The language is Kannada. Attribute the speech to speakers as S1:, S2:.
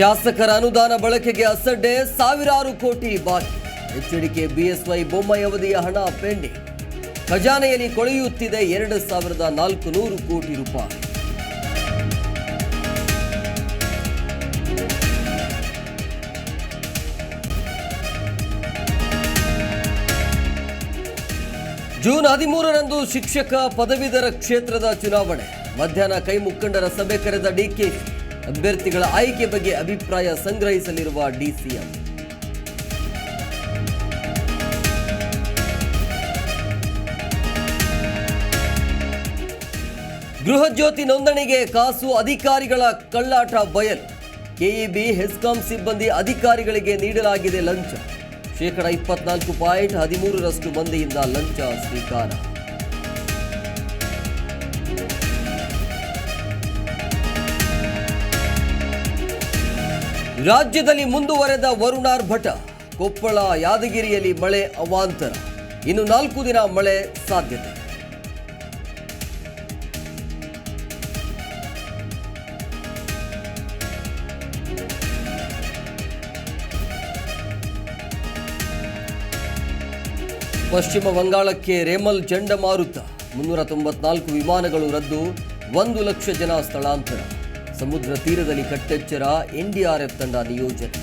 S1: ಶಾಸಕರ ಅನುದಾನ ಬಳಕೆಗೆ ಅಸಡ್ಡೆ ಸಾವಿರಾರು ಕೋಟಿ ಬಾಕಿ. ಎಚ್ಚರಿಕೆ ಬಿಎಸ್ವೈ ಬೊಮ್ಮಾಯಿ ಅವಧಿಯ ಹಣ ಪೆಂಡಿಂಗ್ ಖಜಾನೆಯಲ್ಲಿ ಕೊಳೆಯುತ್ತಿದೆ ಎರಡು ಸಾವಿರದ ನಾಲ್ಕು ನೂರು ಕೋಟಿ ರೂಪಾಯಿ. ಜೂನ್ ಹದಿಮೂರರಂದು ಶಿಕ್ಷಕ ಪದವೀಧರ ಕ್ಷೇತ್ರದ ಚುನಾವಣೆ. ಮಧ್ಯಾಹ್ನ ಕೈ ಮುಖಂಡರ ಸಭೆ ಕರೆದ ಡಿಕೆಶಿ ಅಭ್ಯರ್ಥಿಗಳ ಆಯ್ಕೆ ಬಗ್ಗೆ ಅಭಿಪ್ರಾಯ ಸಂಗ್ರಹಿಸಲಿರುವ ಡಿಸಿಎಂ. ಗೃಹಜ್ಯೋತಿ ನೋಂದಣಿಗೆ ಕಾಸು ಅಧಿಕಾರಿಗಳ ಕಳ್ಳಾಟ ಬಯಲ್. ಕೆಇಬಿ, ಹೆಸ್ಕಾಂ ಸಿಬ್ಬಂದಿ ಅಧಿಕಾರಿಗಳಿಗೆ ನೀಡಲಾಗಿದೆ ಲಂಚ. ಶೇಕಡ ಇಪ್ಪತ್ನಾಲ್ಕು ಪಾಯಿಂಟ್ ಹದಿಮೂರರಷ್ಟು ಮಂದಿಯಿಂದ ಲಂಚ ಸ್ವೀಕಾರ. ರಾಜ್ಯದಲ್ಲಿ ಮುಂದುವರೆದ ವರುಣಾರ್ ಭಟ, ಕೊಪ್ಪಳ ಯಾದಗಿರಿಯಲ್ಲಿ ಮಳೆ ಅವಾಂತರ. ಇನ್ನು ನಾಲ್ಕು ದಿನ ಮಳೆ ಸಾಧ್ಯತೆ. ಪಶ್ಚಿಮ ಬಂಗಾಳಕ್ಕೆ ರೇಮಲ್ ಚಂಡಮಾರುತ ಮುನ್ನೂರ ತೊಂಬತ್ನಾಲ್ಕು ವಿಮಾನಗಳು ರದ್ದು, ಒಂದು ಲಕ್ಷ ಜನ ಸ್ಥಳಾಂತರ. ಸಮುದ್ರ ತೀರದಲ್ಲಿ ಕಟ್ಟೆಚ್ಚರ ಎನ್ಡಿಆರ್ಎಫ್ ತಂಡ ನಿಯೋಜನೆ